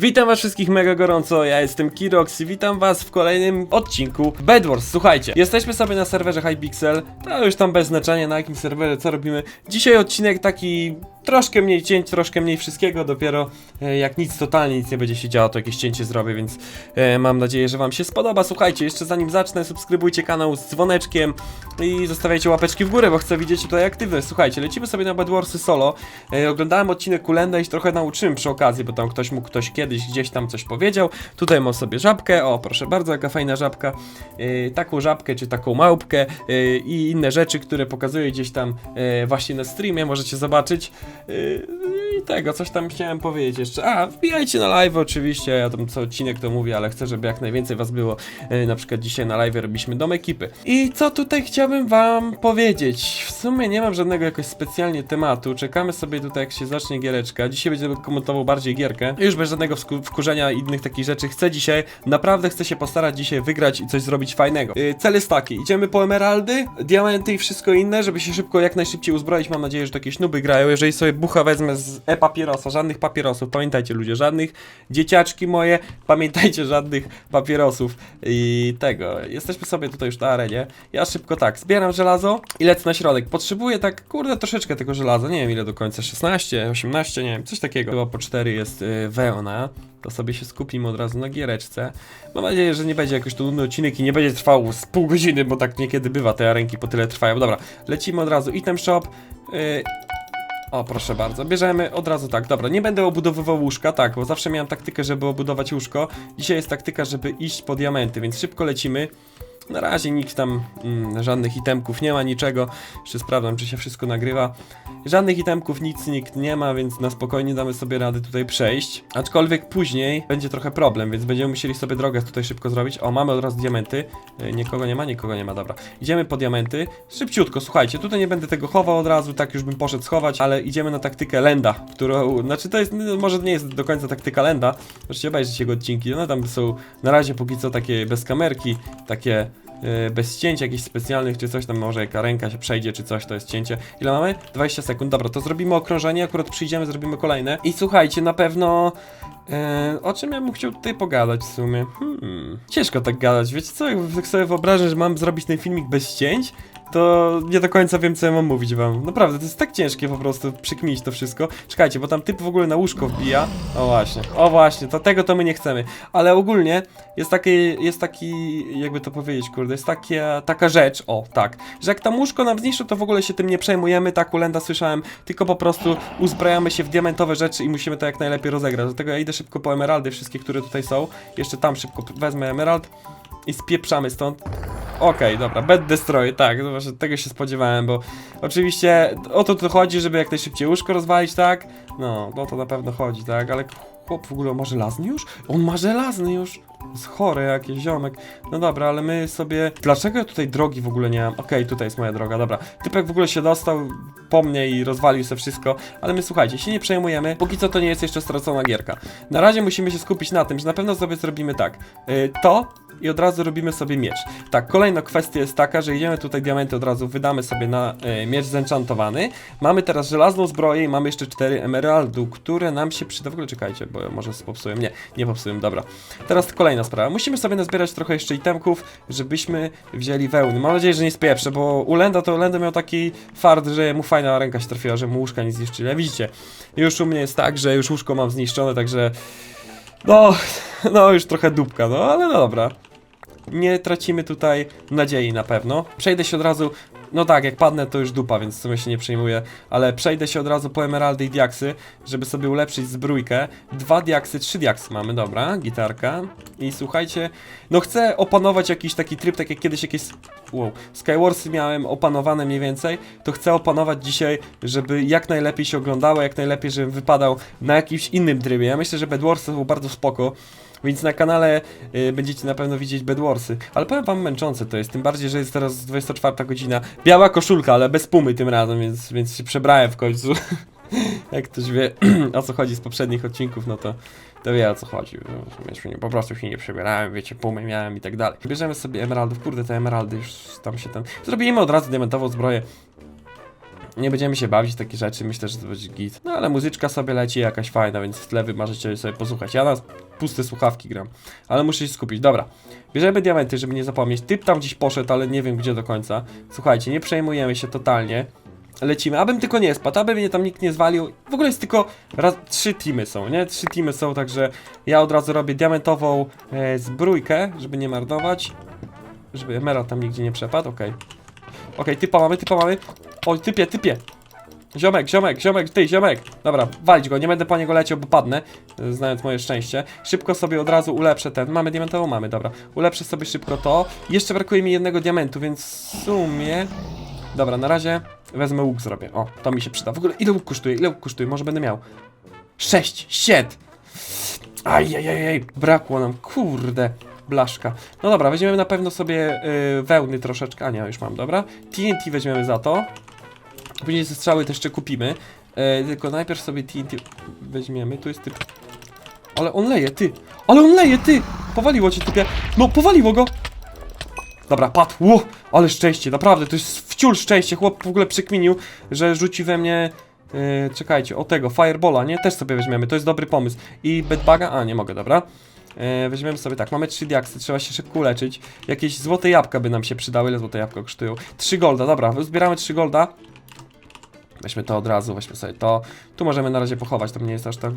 Witam was wszystkich mega gorąco, ja jestem Kirox i witam was w kolejnym odcinku Bedwars. Słuchajcie, jesteśmy sobie na serwerze Hypixel, to już tam bez znaczenia na jakim serwerze, co robimy. Dzisiaj odcinek taki troszkę mniej cięć, troszkę mniej wszystkiego, dopiero e, jak nic, totalnie nic nie będzie się działo, to jakieś cięcie zrobię, więc e, mam nadzieję, że wam się spodoba. Słuchajcie, jeszcze zanim zacznę, subskrybujcie kanał z dzwoneczkiem i zostawiajcie łapeczki w górę, bo chcę widzieć tutaj aktywność. Słuchajcie, lecimy sobie na Bedwarsy solo. E, oglądałem odcinek Kulenda i się trochę nauczyłem przy okazji, bo tam ktoś mógł ktoś kiedyś gdzieś tam coś powiedział. Tutaj mam sobie żabkę, o proszę bardzo, jaka fajna żabka. Taką żabkę czy taką małpkę i inne rzeczy, które pokazuję gdzieś tam właśnie na streamie, możecie zobaczyć. E, I tego, coś tam chciałem powiedzieć jeszcze. A, wbijajcie na live oczywiście, ja tam co odcinek to mówię, ale chcę, żeby jak najwięcej was było. E, na przykład dzisiaj na live robiliśmy dom ekipy. I co tutaj chciałbym wam powiedzieć? W sumie nie mam żadnego jakoś specjalnie tematu. Czekamy sobie tutaj jak się zacznie giereczka. Dzisiaj będziemy komentował bardziej gierkę. Już bez żadnego wkurzenia i innych takich rzeczy. Chcę dzisiaj, naprawdę chcę się postarać dzisiaj wygrać i coś zrobić fajnego. Yy, cel jest taki, idziemy po emeraldy, diamenty i wszystko inne, żeby się szybko, jak najszybciej uzbroić. Mam nadzieję, że to jakieś nuby grają. Jeżeli sobie bucha wezmę z e-papierosa, żadnych papierosów, pamiętajcie ludzie, żadnych dzieciaczki moje, pamiętajcie żadnych papierosów i tego. Jesteśmy sobie tutaj już na arenie. Ja szybko tak, zbieram żelazo i lecę na środek. Potrzebuję tak, kurde, troszeczkę tego żelaza, nie wiem ile do końca, 16, 18, nie wiem, coś takiego. Chyba po 4 jest y, wełna. To sobie się skupimy od razu na giereczce. Mam nadzieję, że nie będzie jakoś to nudny odcinek i nie będzie trwał z pół godziny, bo tak niekiedy bywa, te arenki po tyle trwają. Dobra, lecimy od razu. Item shop. y, o, proszę bardzo, bierzemy od razu tak, dobra, nie będę obudowywał łóżka, tak, bo zawsze miałem taktykę, żeby obudować łóżko. Dzisiaj jest taktyka, żeby iść po diamenty, więc szybko lecimy. Na razie nikt tam, mm, żadnych itemków nie ma, niczego. Jeszcze sprawdzam, czy się wszystko nagrywa. Żadnych itemków, nic nikt nie ma, więc na spokojnie damy sobie radę tutaj przejść. Aczkolwiek później będzie trochę problem, więc będziemy musieli sobie drogę tutaj szybko zrobić. O, mamy od razu diamenty. E, Nikogo nie ma, nikogo nie ma, dobra. Idziemy po diamenty. Szybciutko, słuchajcie, tutaj nie będę tego chował od razu, tak już bym poszedł schować, ale idziemy na taktykę Lenda, którą, znaczy to jest, no, może nie jest do końca taktyka Lenda, możecie obejrzeć jego odcinki, one tam są na razie póki co takie bez kamerki, takie bez cięć jakichś specjalnych czy coś tam, może jaka ręka się przejdzie czy coś, to jest cięcie. Ile mamy? 20 sekund, dobra, to zrobimy okrążenie, akurat przyjdziemy, zrobimy kolejne. I słuchajcie, na pewno... E, o czym ja bym chciał tutaj pogadać w sumie? Hmm, ciężko tak gadać, wiecie co, jak sobie wyobrażam, że mam zrobić ten filmik bez cięć, to nie do końca wiem, co ja mam mówić wam. Naprawdę, to jest tak ciężkie po prostu przykminić to wszystko. Czekajcie, bo tam typ w ogóle na łóżko wbija. O właśnie, o właśnie, to tego to my nie chcemy. Ale ogólnie jest taki, jest taki, jakby to powiedzieć, kurde, jest takie, taka rzecz, o tak, że jak tam łóżko nam zniszczy, to w ogóle się tym nie przejmujemy, tak Ulenda słyszałem, tylko po prostu uzbrajamy się w diamentowe rzeczy i musimy to jak najlepiej rozegrać. Dlatego ja idę szybko po emeraldy, wszystkie, które tutaj są. Jeszcze tam szybko wezmę emerald i spieprzamy stąd. Okej, dobra, bed destroy, tak, no właśnie tego się spodziewałem, bo oczywiście o to tu chodzi, żeby jak najszybciej łóżko rozwalić, tak? No, o to na pewno chodzi, tak, ale chłop w ogóle ma żelazny już? On ma żelazny już! Jest chory jakiś ziomek. No dobra, ale my sobie... Dlaczego ja tutaj drogi w ogóle nie mam? Okej, tutaj jest moja droga, dobra. Typek w ogóle się dostał po mnie i rozwalił sobie wszystko, ale my słuchajcie, się nie przejmujemy, póki co to nie jest jeszcze stracona gierka. Na razie musimy się skupić na tym, że na pewno sobie zrobimy tak. Yy, to i od razu robimy sobie miecz. Tak, kolejna kwestia jest taka, że idziemy tutaj diamenty od razu, wydamy sobie na e, miecz zenchantowany. Mamy teraz żelazną zbroję i mamy jeszcze 4 emeraldu, które nam się przyda. W ogóle czekajcie, bo może popsułem. Nie, nie popsułem, dobra. Teraz kolejna sprawa. Musimy sobie nazbierać trochę jeszcze itemków, żebyśmy wzięli wełny. Mam nadzieję, że nie spieprzę, bo u Lenda to Lenda miał taki fart, że mu fajna ręka się trafiła, że mu łóżka nie zniszczyli. Ale widzicie, już u mnie jest tak, że już łóżko mam zniszczone, także... No, no już trochę dupka, no ale no dobra nie tracimy tutaj nadziei na pewno. Przejdę się od razu. No tak, jak padnę to już dupa, więc w sumie się nie przejmuję, ale przejdę się od razu po emeraldy i diaksy, żeby sobie ulepszyć zbrójkę. Dwa diaksy, trzy diaksy mamy, dobra, gitarka. I słuchajcie, no chcę opanować jakiś taki tryb, tak jak kiedyś jakieś, wow, Skywarsy miałem opanowane mniej więcej, to chcę opanować dzisiaj, żeby jak najlepiej się oglądało, jak najlepiej, żebym wypadał na jakimś innym trybie. Ja myślę, że Bedwarsy są bardzo spoko. Więc na kanale y, będziecie na pewno widzieć Bedwarsy. Ale powiem wam męczące to jest, tym bardziej, że jest teraz 24 godzina. Biała koszulka, ale bez pumy tym razem, więc, więc się przebrałem w końcu. Jak ktoś wie o co chodzi z poprzednich odcinków, no to, to wie o co chodzi. Po prostu się nie przebierałem, wiecie, pumy miałem i tak dalej. Bierzemy sobie emeraldów, kurde te emeraldy już tam się ten... Zrobimy od razu diamentową zbroję. Nie będziemy się bawić w takie rzeczy, myślę, że to będzie git. No ale muzyczka sobie leci jakaś fajna, więc w tle wy możecie sobie posłuchać. Ja na puste słuchawki gram, ale muszę się skupić. Dobra, bierzemy diamenty, żeby nie zapomnieć. Typ tam gdzieś poszedł, ale nie wiem gdzie do końca. Słuchajcie, nie przejmujemy się totalnie. Lecimy, abym tylko nie spadł, aby mnie tam nikt nie zwalił. W ogóle jest tylko raz, trzy teamy są, nie? Trzy teamy są, także ja od razu robię diamentową e, zbrójkę, żeby nie marnować. Żeby emerald tam nigdzie nie przepadł, okej. Okej, typa mamy, typa mamy. Oj, typie, typie. Ziomek, ziomek, ziomek, ty, ziomek. Dobra, walić go, nie będę po niego leciał, bo padnę, e, znając moje szczęście. Szybko sobie od razu ulepszę ten. Mamy diamentową, mamy, dobra. Ulepszę sobie szybko to. Jeszcze brakuje mi jednego diamentu, więc w sumie... Dobra, na razie wezmę łuk zrobię. O, to mi się przyda. W ogóle ile łuk kosztuje? Ile łuk kosztuje? Może będę miał. Sześć, sied. Ajajajaj, brakło nam, kurde, blaszka. No dobra, weźmiemy na pewno sobie y, wełny troszeczkę, a nie, już mam, dobra. TNT weźmiemy za to. Później ze strzały też jeszcze kupimy. E, tylko najpierw sobie TNT weźmiemy, tu jest typ... Ale on leje, ty! Ale on leje, ty! Powaliło cię typie. No, powaliło go! Dobra, padł, Ło, ale szczęście, naprawdę, to jest wciul szczęście. Chłop w ogóle przekminił, że rzuci we mnie... e, czekajcie, o tego, Firebola, nie? Też sobie weźmiemy, to jest dobry pomysł. I Bedbaga, a nie mogę, dobra. E, weźmiemy sobie tak, mamy 3 diaksy, trzeba się szybko uleczyć. Jakieś złote jabłka by nam się przydały, ile złote jabłka kosztują? 3 golda, dobra, zbieramy 3 golda. Weźmy to od razu, weźmy sobie to. Tu możemy na razie pochować, to nie jest aż tak,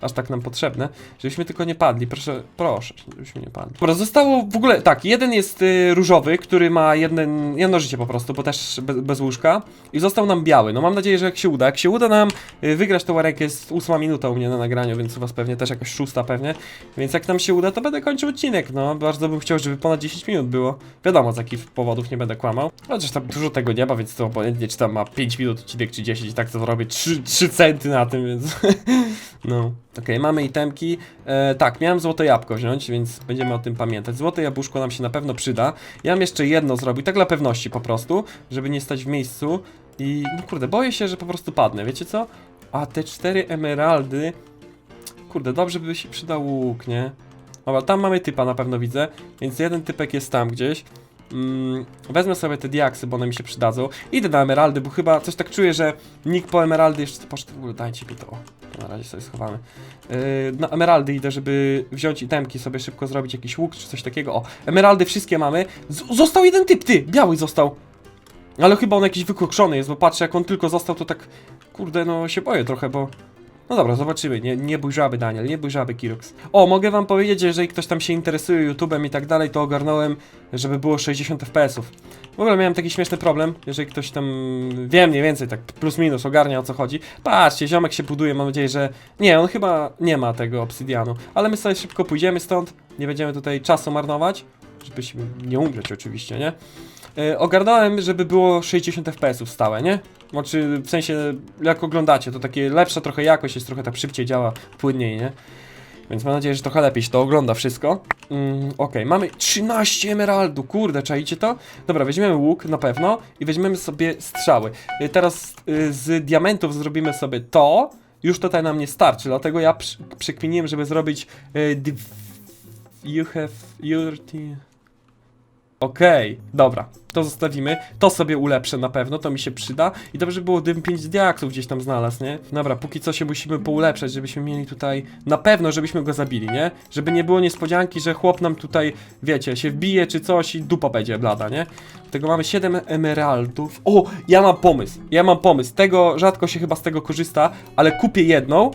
aż tak nam potrzebne. Żebyśmy tylko nie padli, proszę, proszę, żebyśmy nie padli. Dobra, zostało w ogóle, tak, jeden jest y, różowy, który ma jeden, jedno życie po prostu, bo też bez, bez łóżka. I został nam biały, no mam nadzieję, że jak się uda. Jak się uda nam y, wygrać tą rękę, jest ósma minuta u mnie na nagraniu, więc u was pewnie też jakoś szósta pewnie. Więc jak nam się uda, to będę kończył odcinek, no. Bardzo bym chciał, żeby ponad 10 minut było. Wiadomo, z jakich powodów nie będę kłamał. Chociaż tam dużo tego nie ma, więc to obojętnie, czy tam ma 5 minut odcinek, czy 10 i tak to zrobię 3, 3 centy na tym, więc... no. Okej, mamy itemki. E, tak, miałem złote jabłko wziąć, więc będziemy o tym pamiętać. Złote jabłuszko nam się na pewno przyda. Ja bym jeszcze jedno zrobił, tak dla pewności po prostu, żeby nie stać w miejscu. I, no kurde, boję się, że po prostu padnę, wiecie co? A te cztery emeraldy... Kurde, dobrze by się przydał łuk, nie? Dobra, tam mamy typa na pewno widzę, więc jeden typek jest tam gdzieś. Mm, wezmę sobie te diaksy, bo one mi się przydadzą. Idę na emeraldy, bo chyba coś tak czuję, że nikt po emeraldy jeszcze poszedł. W ogóle dajcie mi to. O, na razie sobie schowamy. Yy, na emeraldy idę, żeby wziąć itemki, sobie szybko zrobić jakiś łuk czy coś takiego. O, emeraldy wszystkie mamy. Z został jeden typ, ty! Biały został. Ale chyba on jakiś wykokszony jest, bo patrzę jak on tylko został, to tak... Kurde, no się boję trochę, bo... No dobra, zobaczymy. Nie, nie bój żaby, Daniel, nie bój żaby, Kirox. O, mogę wam powiedzieć, że jeżeli ktoś tam się interesuje YouTube'em i tak dalej, to ogarnąłem, żeby było 60 FPS-ów. W ogóle miałem taki śmieszny problem, jeżeli ktoś tam wie mniej więcej, tak plus minus ogarnia o co chodzi. Patrzcie, ziomek się buduje, mam nadzieję, że... Nie, on chyba nie ma tego obsydianu, ale my sobie szybko pójdziemy stąd, nie będziemy tutaj czasu marnować, żebyśmy nie umrzeć oczywiście, nie? E, ogarnąłem, żeby było 60 FPS-ów stałe, nie? Znaczy, w sensie, jak oglądacie, to takie lepsza trochę jakość, jest trochę tak szybciej działa, płynniej, nie? Więc mam nadzieję, że trochę lepiej się to ogląda wszystko. Mm, Okej, mamy 13 emeraldu, kurde, czaicie to? Dobra, weźmiemy łuk na pewno i weźmiemy sobie strzały. Y, Teraz y, z diamentów zrobimy sobie to. Już tutaj nam nie starczy, dlatego ja przy, przekminiłem, żeby zrobić y. You have your team... Okej, dobra, to zostawimy. To sobie ulepszę na pewno, to mi się przyda. I dobrze by było, gdybym 5 diaksów gdzieś tam znalazł, nie? Dobra, póki co się musimy poulepszać, żebyśmy mieli tutaj... Na pewno, żebyśmy go zabili, nie? Żeby nie było niespodzianki, że chłop nam tutaj, wiecie, się wbije czy coś i dupa będzie blada, nie? Tego mamy 7 emeraldów. O, ja mam pomysł, ja mam pomysł. Tego, rzadko się chyba z tego korzysta, ale kupię jedną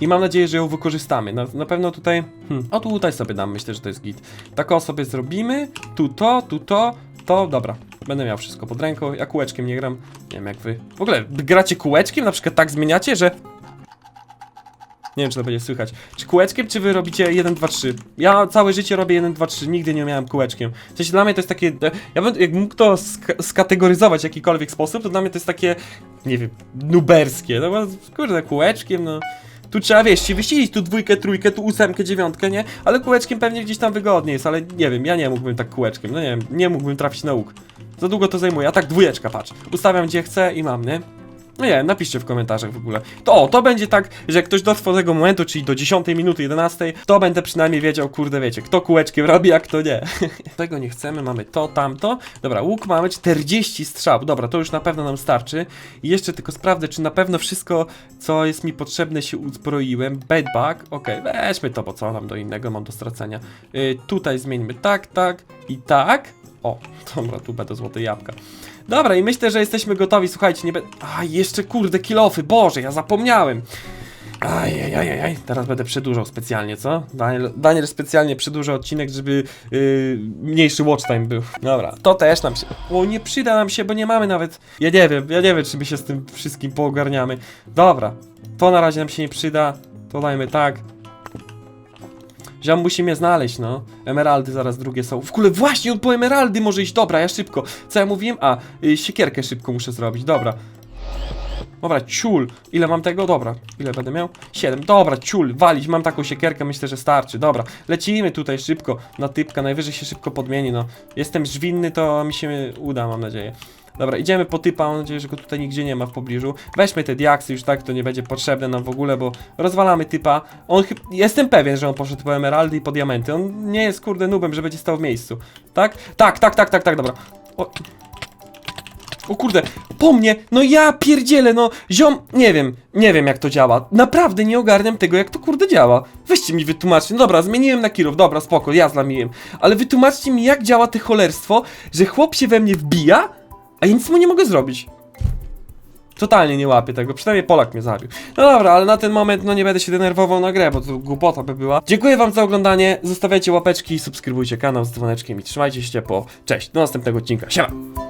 i mam nadzieję, że ją wykorzystamy. Na, na pewno tutaj. Hmm, o tu tutaj sobie dam, myślę, że to jest git. Tak o sobie zrobimy. Tu to, tu to, to. Dobra. Będę miał wszystko pod ręką. Ja kółeczkiem nie gram. Nie wiem jak wy. W ogóle gracie kółeczkiem? Na przykład tak zmieniacie, że. Nie wiem, czy to będzie słychać. Czy kółeczkiem, czy wy robicie 1, 2, 3? Ja całe życie robię 1, 2, 3, nigdy nie miałem kółeczkiem. W sensie dla mnie to jest takie. Ja bym, jak mógł to sk skategoryzować w jakikolwiek sposób, to dla mnie to jest takie. Nie wiem, nuberskie. No bo kurde, kółeczkiem, no. Tu trzeba, wiesz, się wyścielić tu dwójkę, trójkę, tu ósemkę, dziewiątkę, nie? Ale kółeczkiem pewnie gdzieś tam wygodnie jest, ale nie wiem, ja nie mógłbym tak kółeczkiem, no nie wiem, nie mógłbym trafić na łuk. Za długo to zajmuje, a tak dwójeczka, patrz. Ustawiam gdzie chcę i mam, nie? No nie, napiszcie w komentarzach w ogóle. To o, to będzie tak, że jak ktoś do tego momentu, czyli do 10 minuty, 11, to będę przynajmniej wiedział, kurde wiecie, kto kółeczkiem robi, a kto nie. Tego nie chcemy, mamy to, tamto. Dobra, łuk mamy 40 strzał. Dobra, to już na pewno nam starczy. I jeszcze tylko sprawdzę, czy na pewno wszystko, co jest mi potrzebne, się uzbroiłem. Bedbug, okej, weźmy to, bo co mam do innego, mam do stracenia. Y, tutaj zmieńmy tak, tak i tak. O, dobra, tu będą złote jabłka. Dobra, i myślę, że jesteśmy gotowi. Słuchajcie, nie będę. A, jeszcze kurde, kilofy, Boże, ja zapomniałem. Ajajajaj, teraz będę przedłużał specjalnie, co? Daniel, Daniel specjalnie przedłuża odcinek, żeby yy, mniejszy watch time był. Dobra, to też nam się. O, nie przyda nam się, bo nie mamy nawet. Ja nie wiem, ja nie wiem, czy my się z tym wszystkim poogarniamy. Dobra, to na razie nam się nie przyda. To dajmy tak. Ziom musi mnie znaleźć, no. Emeraldy zaraz drugie są. W ogóle właśnie, on po emeraldy może iść. Dobra, ja szybko. Co ja mówiłem? A, y, siekierkę szybko muszę zrobić. Dobra. Dobra, ciul. Ile mam tego? Dobra. Ile będę miał? 7. Dobra, ciul. Walić. Mam taką siekierkę, myślę, że starczy. Dobra. Lecimy tutaj szybko na typka. Najwyżej się szybko podmieni, no. Jestem żwinny, to mi się uda, mam nadzieję. Dobra, idziemy po typa, mam nadzieję, że go tutaj nigdzie nie ma w pobliżu. Weźmy te diaksy, już tak to nie będzie potrzebne nam w ogóle, bo rozwalamy typa. On. Jestem pewien, że on poszedł po emeraldy i po diamenty. On nie jest kurde nubem, że będzie stał w miejscu. Tak? Tak, tak, tak, tak, tak, dobra. O, o kurde, po mnie, no ja pierdzielę, no ziom, nie wiem, nie wiem jak to działa, naprawdę nie ogarniam tego jak to kurde działa, weźcie mi wytłumaczcie, no dobra, zmieniłem na kirów, dobra, spoko, ja zlamiłem, ale wytłumaczcie mi jak działa to cholerstwo, że chłop się we mnie wbija, a ja nic mu nie mogę zrobić. Totalnie nie łapię tego, przynajmniej Polak mnie zabił. No dobra, ale na ten moment no nie będę się denerwował na grę, bo to głupota by była. Dziękuję wam za oglądanie, zostawiajcie łapeczki, subskrybujcie kanał z dzwoneczkiem i trzymajcie się ciepło. Cześć, do następnego odcinka, siema!